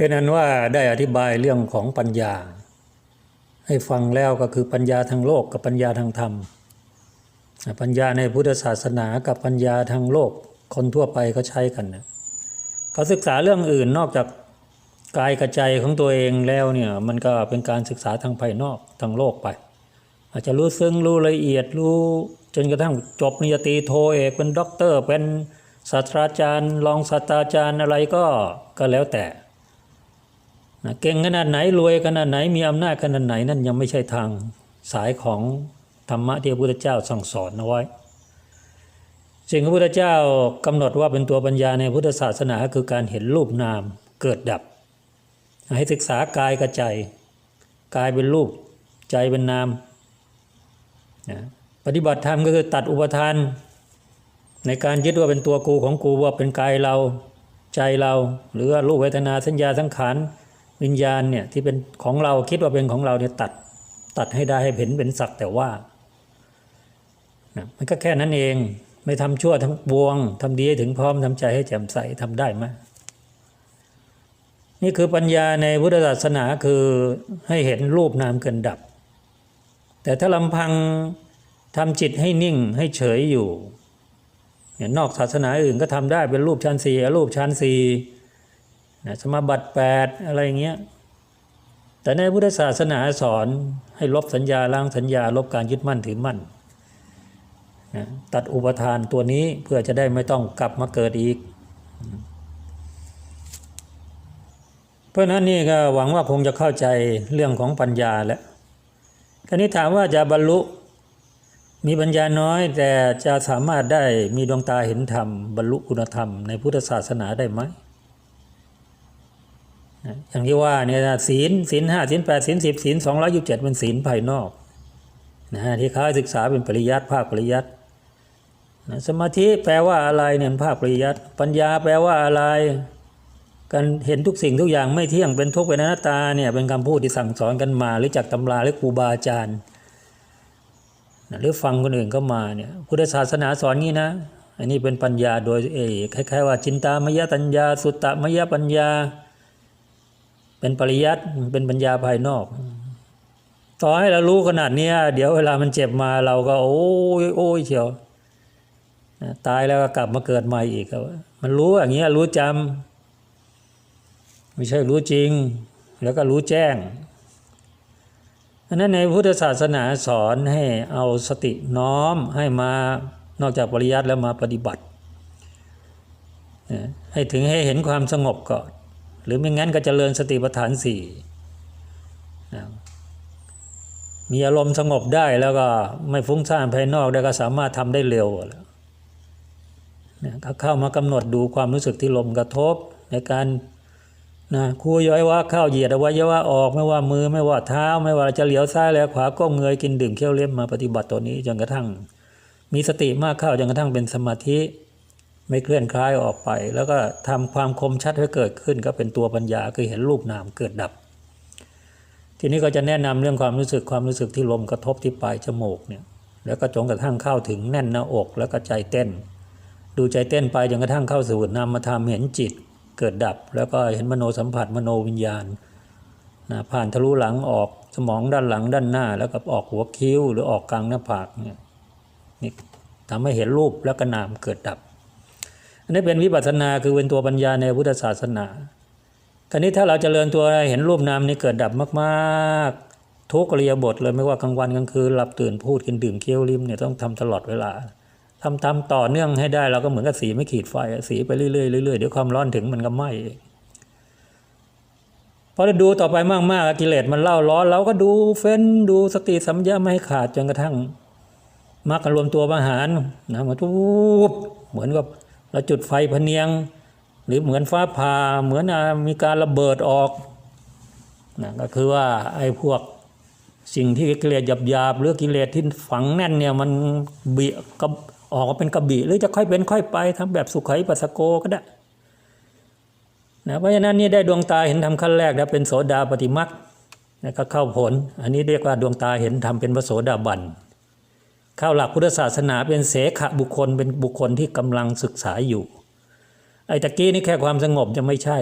เป็นอันว่าได้อธิบายเรื่องของปัญญา ให้ฟังแล้วก็คือปัญญาทางโลกกับปัญญาทางธรรม ปัญญาในพุทธศาสนากับปัญญาทางโลกคนทั่วไปเขาใช้กันนะเขาศึกษาเรื่องอื่นนอกจากกายกระใจของตัวเองแล้วเนี่ยมันก็เป็นการศึกษาทางภายนอกทางโลกไป อาจจะรู้ซึ้งรู้ละเอียดรู้จนกระทั่งจบปริญญาตรีโทเอกเป็นด็อกเตอร์เป็นศาสตราจารย์รองศาสตราจารย์อะไรก็ก็แล้วแต่ นะเก่งขนาดไหนรวยขนาดไหนมีอำนาจขนาดไหนนั่นยังไม่ใช่ทางสายของธรรมะที่พระพุทธเจ้าสั่งสอนเอาไว้ สิ่งที่พระพุทธเจ้ากำหนดว่าเป็นตัวปัญญาในพุทธศาสนาคือการเห็นรูปนามเกิดดับ ให้ศึกษากายกับใจกายเป็นรูปใจเป็นนามนะปฏิบัติธรรมก็คือตัดอุปทาน ในการยึดว่าเป็นตัวกูของกูว่าเป็นกายเราใจเรา หรือว่ารูปเวทนาสัญญาสังขาร วิญญาณเนี่ยที่เป็นของเราคิดว่าเป็นของเราเนี่ยตัดตัดให้ได้ให้เห็นเป็นสักแต่ว่านะมันก็แค่นั้นเองไม่ทำชั่วทั้งปวงทำดีให้ถึงพร้อมทำใจให้แจ่มใสทำได้ไหมนี่คือปัญญาในพุทธศาสนาคือให้เห็นรูปนามเกินดับ แต่ถ้าลำพังทำจิตให้นิ่งให้เฉยอยู่เนี่ยนอกศาสนาอื่นก็ทำได้เป็นรูปชั้นสี่รูปชั้นสี่ นะสมาบัติแปดอะไรอย่างเงี้ยแต่ในพุทธศาสนาสอนให้ลบสัญญาล้างสัญญา ลบการยึดมั่นถือมั่นนะตัดอุปทานตัวนี้เพื่อจะได้ไม่ต้องกลับมาเกิดอีก เพราะนั้นนี่ก็หวังว่าคงจะเข้าใจเรื่องของปัญญาแล้วคราวนี้ถามว่าจะบรรลุมีปัญญาน้อยแต่จะสามารถได้มีดวงตาเห็นธรรม บรรลุคุณธรรมในพุทธศาสนาได้ไหม อย่างที่ว่าเนี่ยนะศีลศีลห้าศีลแปดศีลสิบศีลสองร้อยยี่สิบเจ็ดเป็นศีลภายนอกนะฮะที่เขาให้ศึกษาเป็นปริยัติภาคปริยัติสมาธิแปลว่าอะไรเนี่ยภาคปริยัติปัญญาแปลว่าอะไรการเห็นทุกสิ่งทุกอย่างไม่เที่ยงเป็นทุกข์เป็นอนัตตาเนี่ยเป็นคำพูดที่สั่งสอนกันมา หรือจากตำราหรือครูบาอาจารย์หรือฟังคนอื่นก็มาเนี่ยพุทธศาสนาสอนงี้นะ อันนี้เป็นปัญญาโดยเอคล้ายๆว่าจินตามยตัญญา สุตตมยปัญญา เป็นปริยัติเป็นปัญญาภายนอก ต่อให้เรารู้ขนาดนี้เดี๋ยวเวลามันเจ็บมาเราก็ โอ้ยโอ้ยเชียวตายแล้วก็กลับมาเกิดใหม่อีกครับมันรู้อย่างเงี้ยรู้จำไม่ใช่รู้จริง แล้วก็รู้แจ้งอันนั้นในพุทธศาสนาสอนให้เอาสติน้อมให้มานอกจากปริยัติแล้วมาปฏิบัติให้ถึงให้เห็นความสงบก่อน หรือไม่งั้นก็จเจริญสติปัฏฐานสี่มีอารมณ์สงบได้แล้วก็ไม่ฟุ้งซ่านภายนอกได้ก็สามารถทำได้เร็วแล้วเข้ามากำหนดดูความรู้สึกที่ลมกระทบในการนะครูย้อยว่าเข้าเหยียดอวัยวะออกไม่ว่ามือไม่ว่าเท้า ไม่ว่าจะเหลียวซ้ายแล้วขวาก้มเงยกินดื่มเคี้ยวเล็บมาปฏิบัติตัวนี้จนกระทั่ง มีสติมากเข้าจนกระทั่งเป็นสมาธิ ไม่เคลื่อนคล้ายออกไป แล้วก็ทำความคมชัดให้เกิดขึ้น ก็เป็นตัวปัญญาคือเห็นรูปนามเกิดดับ ทีนี้ก็จะแนะนำเรื่องความรู้สึกความรู้สึกที่ลมกระทบที่ปลายจมูกเนี่ยแล้วก็จนกระทั่งเข้าถึงแน่นหน้าอกแล้วก็ใจเต้น ดูใจเต้นไปจนกระทั่งเข้าสู่นามธรรมเห็นจิตเกิดดับ แล้วก็เห็นมโนสัมผัสมโนวิญญาณนะผ่านทะลุหลังออกสมองด้านหลังด้านหน้า แล้วก็ออกหัวคิ้วหรือออกกลางหน้าผากเนี่ยนี่ทำให้เห็นรูปแล้วก็นามเกิดดับ อันนี้เป็นวิปัสสนาคือเป็นตัวปัญญาในพุทธศาสนาคราวนี้ถ้าเราจเจริญตัวเห็นรูปนามนี่เกิดดับมากๆ ทุกอริยบทเลยไม่ว่ากลางวันกลางคืนหลับตื่นพูดกินดื่มเคี้ยวริมเนี่ยต้องทำตลอดเวลาทำทำต่อเนื่องให้ได้เราก็เหมือนกับสีไม่ขีดไฟสีไปเรื่อยๆเรื่อยๆเดี๋ยวความร้อนถึงมันก็ไหม้พอเราดูต่อไปมากๆกิเลสมันเล่าร้อนเราก็ดูเฟ้นดูสติสัมยาไม่ให้ขาดจนกระทั่งมรรครวมตัวประหารนะมันทุบเหมือนกับ เราจุดไฟพเนียง หรือเหมือนฟ้าผ่าเหมือนมีการระเบิดออกนะก็คือว่าไอ้พวกสิ่งที่กิเลสหยาบๆหรือกิเลสที่ฝังแน่นเนี่ยมันเบียกับออกมาเป็นกระบี่หรือจะค่อยเป็นค่อยไปทำแบบสุขัยปัสโกก็ได้นะเพราะฉะนั้นนี่ได้ดวงตาเห็นธรรมขั้นแรกแล้วเป็นโสดาปฏิมักนะก็เข้าผล อันนี้เรียกว่าดวงตาเห็นธรรมเป็นพระโสดาบัน เข้าหลักพุทธศาสนาเป็นเสขบุคคลเป็นบุคคลที่กำลังศึกษาอยู่ ไอ้ตะกี้นี่แค่ความสงบจะไม่ใช่